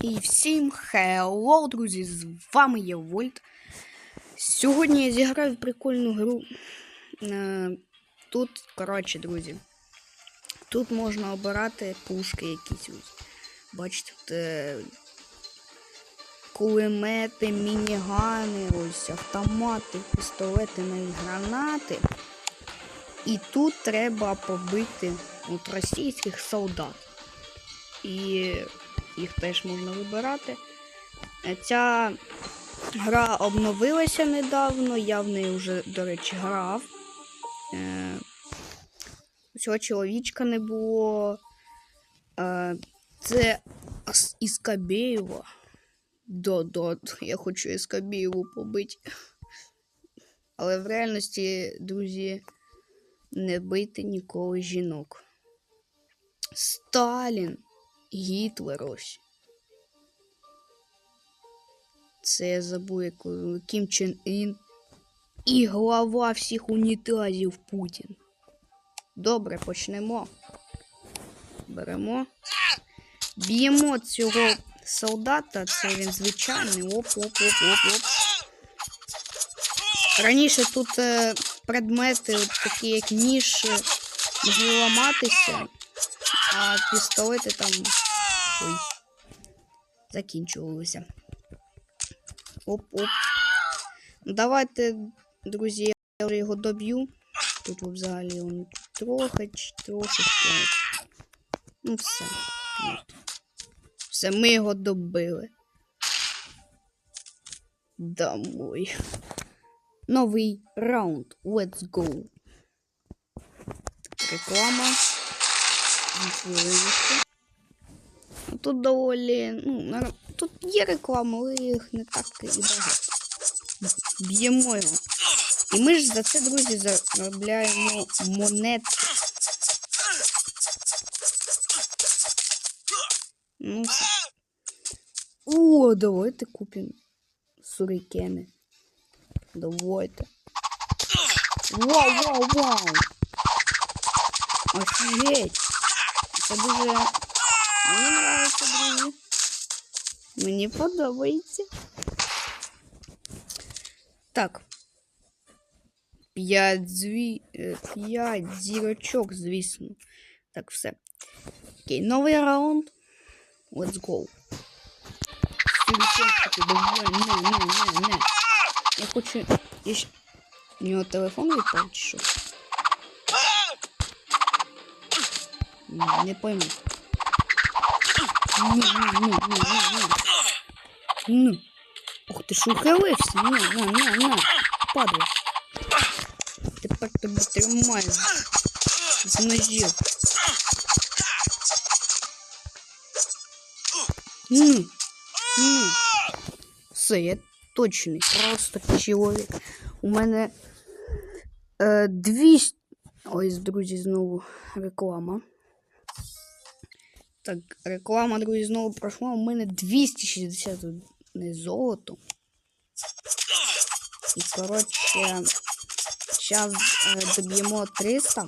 І всім хеллоу, друзі! З вами є Вольт. Сьогодні я зіграю в прикольну гру. Е, Тут, коротше, друзі, тут можна обирати пушки якісь. Бачите, тут е, кулемети, мінігани, ось автомати, пістолети, навіть гранати. І тут треба побити от, російських солдат. І їх теж можна вибирати. Е, Ця гра обновилася недавно, я в неї вже, до речі, грав. Е, Цього чоловічка не було. Е, Це Іскабєєва. Да-да, я хочу Іскабєєву побити. Але в реальності, друзі, не бити ніколи жінок. Сталін. Гітлер ось. Це я забув, яку Кім Чен Ін. І глава всіх унітазів Путін. Добре, почнемо. Беремо. Б'ємо цього солдата, це він звичайний. Оп-оп-оп-оп-оп. Раніше тут е, предмети, от такі як ніж, е, могли ламатися, а пістолети там. Ой. Закінчувалися. Оп-оп. Ну, Давайте, друзі, я вже його доб'ю. Тут взагалі он трохи, трошечки. Ну, все. Все, ми його добили. Домой. Новий раунд. Let's go. Реклама. Можливості. Тут доволі. Ну, тут є реклама, але їх не так і багато. Б'ємо його. І ми ж за це, друзі, заробляємо монети. Ну, все. О, давайте купимо сурикени. Давайте. Вау, вау, вау! Офігеть! Це дуже. Мені подобається, друзі. Мені подобається. Так. П'ять зві... е, П'ять зірочок, звісно. Так, все. Окей, новий раунд. Let's go. Сюрікенчики, давай, не, не, не, не. Я хочу... Я щ- У нього телефон відпав чи що? Ні, Не пойму. Ну, ну, ну, ну, ну, ну. Ну. Ух ти ж ухилився. На, на, на, на. Падай. Тепер тебе тримаю. З ножів. Ну. Ну. Все, я точний. Просто чоловік. У мене е, 200... Ось, друзі, знову реклама. Так, реклама, друзі, знову пройшла. У мене 260 не золото. І, коротше, зараз е, доб'ємо 300.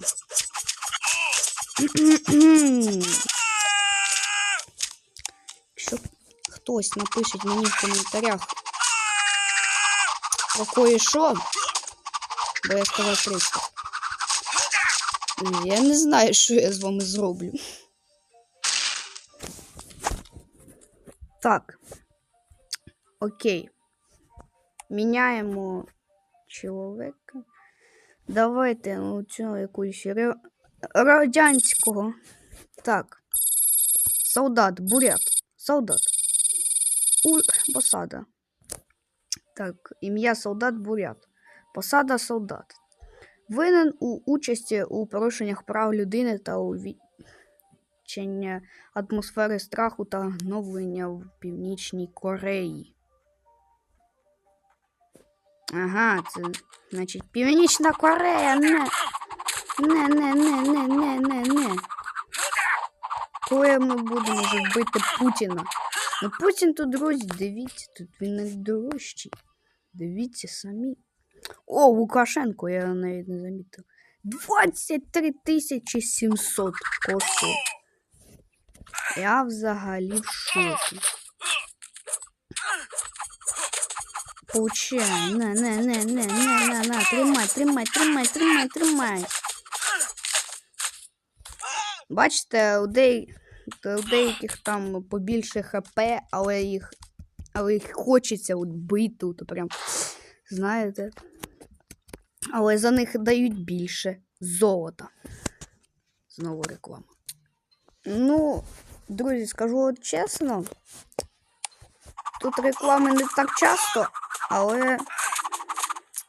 Якщо хтось напише мені в коментарях про кое-що, бо я сказав 300. Я не знаю, що я з вами зроблю. Так. Окей. Міняємо чоловіка. Давайте ну, цього якусь радянського. Так. Солдат, бурят. Солдат. У... Посада. Так, ім'я солдат бурят. Посада солдат. Винен у участі у порушеннях прав людини та у відчення атмосфери страху та гноблення в Північній Кореї. Ага, це значить Північна Корея, не. Не, не, не, не, не, не, не. Коли ми будемо вже вбити Путіна? Ну Путін тут, друзі, дивіться, тут він найдорожчий. Дивіться самі. О, Лукашенко, я навіть не замітив. 23 тисячі 700 коштує. Я взагалі в шокі. Пауче, не, не, не, не, не, не, на, тримай, тримай, тримай, тримай, тримай. Бачите, у, де... у деяких там побільше ХП, але їх але їх хочеться от бити, от прям, знаєте. Але за них дають більше золота. Знову реклама. Ну, друзі, скажу от чесно. Тут реклами не так часто, але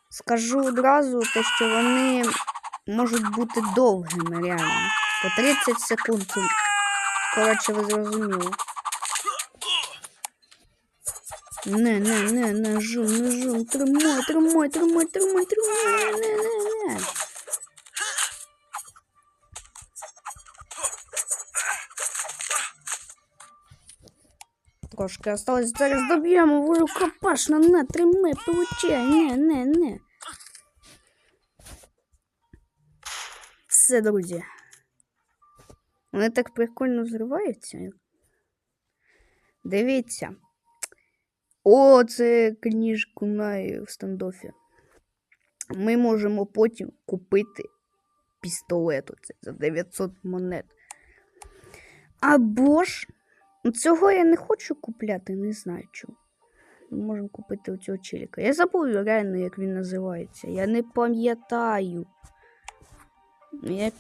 скажу одразу те, що вони можуть бути довгими реально. По 30 секунд. Коротше, ви зрозуміли. Не, не, не, не, жум, не жум. Тримай, тримай, тримай, тримай, тримай, не, не, не. Трошки осталось, зараз доб'ємо в рукопашно, на, тримай, получай, не, не, не. Все, друзі. Вони так прикольно взриваються. Дивіться. О, це книжку на в стендофі. Ми можемо потім купити пістолет оце за 900 монет. Або ж, цього я не хочу купляти, не знаю чого. Ми можемо купити оцього челіка. Я забув реально, як він називається. Я не пам'ятаю. Я...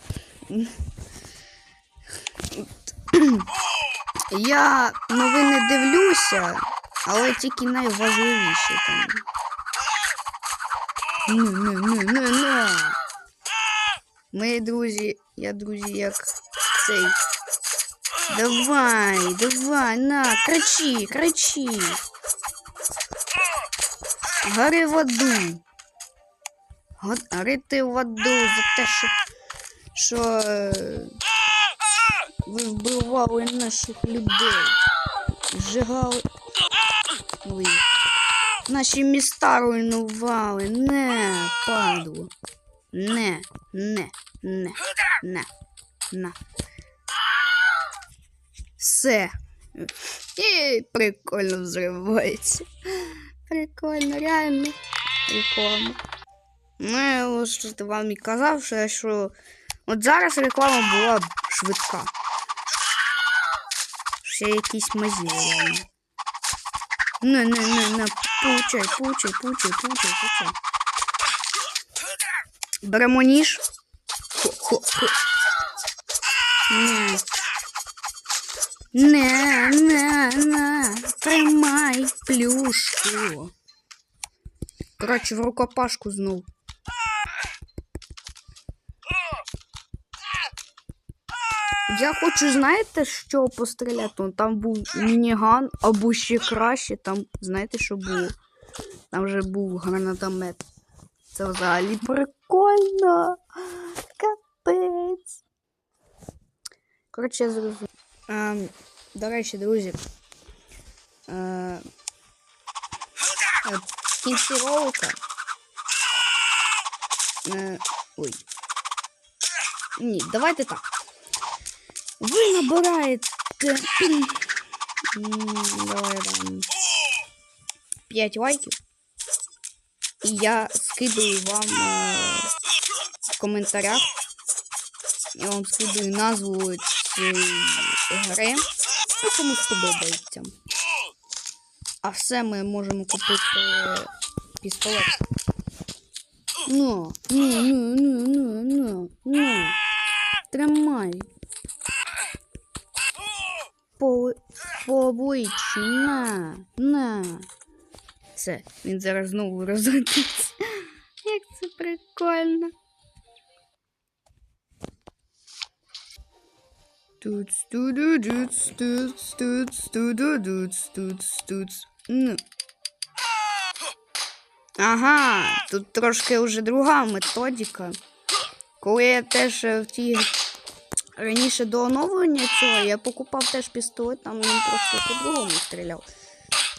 Я новини дивлюся, але тільки найважливіші там. Не, не, не, не, не. Ми, друзі, я, друзі, як цей. Давай, давай, на, кричи, кричи. Гори в аду. Горити в аду за те, що, що е, ви вбивали наших людей. Зжигали. Ой. Наші міста руйнували. Не, падло. Не, не, не, не, на. Все. І прикольно взривається. Прикольно, реально. Реклама. Ну, я ось вам і казав, що, що от зараз реклама була швидка. Ще якісь мазі реально. Не, не, не, получай, получай, получай, получай, получай. Беремо ніж. Хо-хо-хо. Не. Не, не. Тримай плюшку. Коротше, в рукопашку знов. Я хочу, знаєте, що постріляти? Ну, Там був мініган, або ще краще. Там, знаєте, що було? Там вже був гранатомет. Це взагалі прикольно. Капець. Коротше, я зрозумів. Ем, До речі, друзі. Е, е. Е, ой. Ні, давайте так. Ви набираєте. Давай там. 5 лайків. І я скидаю вам е, в коментарях. Я вам скидаю назву цієї гри. Ну, кому сподобається. А все ми можемо купити пістолет. Ну, ну, ну, ну, ну, ну, ну. Тримай. По, на, на. Все, він зараз знову розлетиться. Як це прикольно. Тут студу тут тут тут студу тут тут тут. Ну. Ага, тут трошки вже друга методика. Коли я теж в тій раніше до оновлення цього я покупав теж пістолет, там він трошки по-другому стріляв.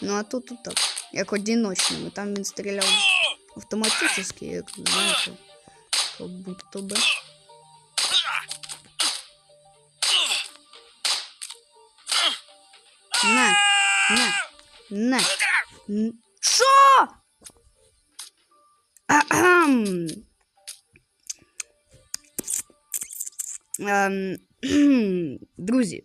Ну а тут, тут так, як одиночними. Там він стріляв автоматично, як знаєте, як будто би. На, на, на. Що? Друзі.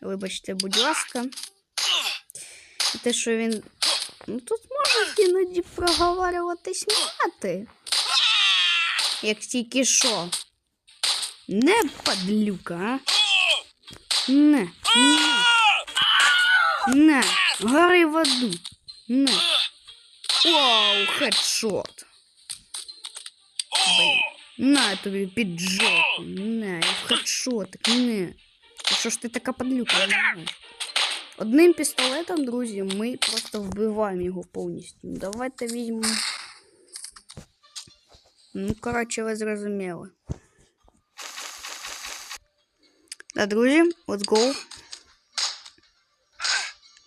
Вибачте, будь ласка. Те, що він. Ну тут можуть іноді проговорюватись мати. Як тільки що. Не падлюка, а? Не, не. Не, гори в аду. Не. Вау, хедшот. Блін. На тобі під жопу. Не, і в хедшотик, не. Що ж ти така падлюка? Не. Одним пістолетом, друзі, ми просто вбиваємо його повністю. Давайте візьмемо. Ну, коротше, ви зрозуміли. Да, друзі, let's go.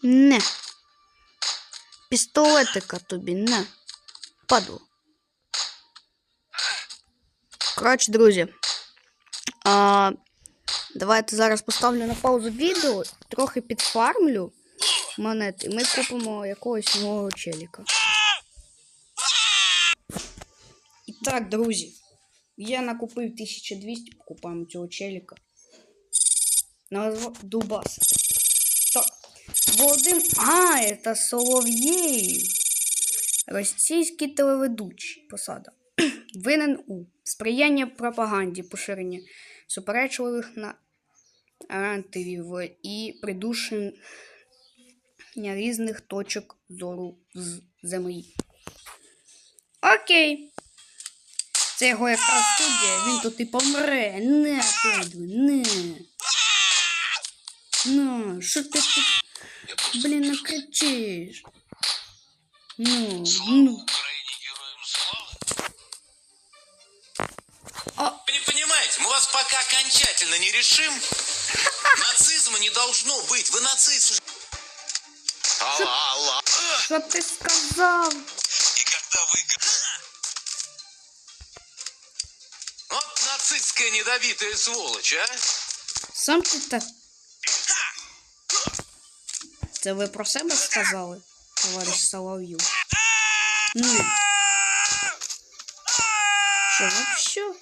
Не. Пістолетика тобі, не. Падло. Коротше, друзі. А, давайте зараз поставлю на паузу відео, трохи підфармлю монет, і ми купимо якогось нового челіка. І так, друзі. Я накупив 1200, покупаємо цього челіка. Назва Дубас. Так. Володим. А, это Солов'єй. Російський телеведучий. Посада. Винен у сприяння пропаганді, поширення суперечливих наративів і придушення різних точок зору з землі. Окей. Це його якраз студія, він тут і помре. Не, Педру, не. Ну, що ти тут, блін, накричиш? Ну, ну. Слава. А, Вы не понимаете, мы вас пока окончательно не решим. Нацизма не должно быть. Вы нацист. Алла, алла. що ти сказав? И когда вы... Вот нацистская недобитая сволочь, а? Сам ти так. Це ви про себе сказали, товариш Солов'ю? Ну. Що, вообще?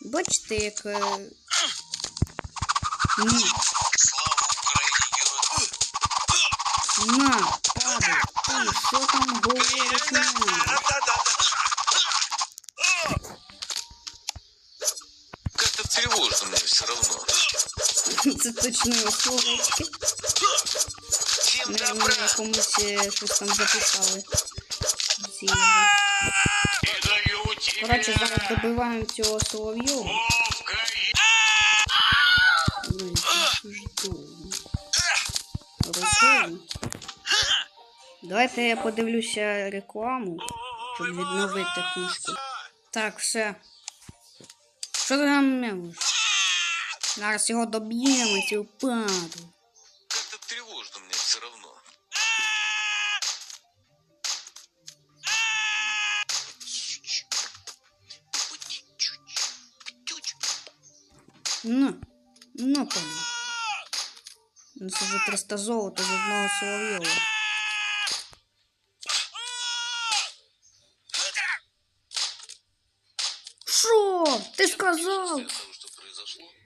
Бачите, як. е, Точно словечки. Ми добра. комусь е, щось там записали. Коротше, зараз добиваємо цього. Рукою. Давайте я подивлюся рекламу, щоб відновити пушку. Так, все. Що ти там мелиш? Зараз його доб'ємо, цю паду. Как-то тревожно мне все равно. Ну, ну, пані. Ну, це вже 300 золота з одного Соловйова.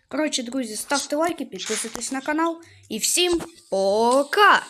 Коротше, друзі, ставте лайки, підписуйтесь на канал і всім пока!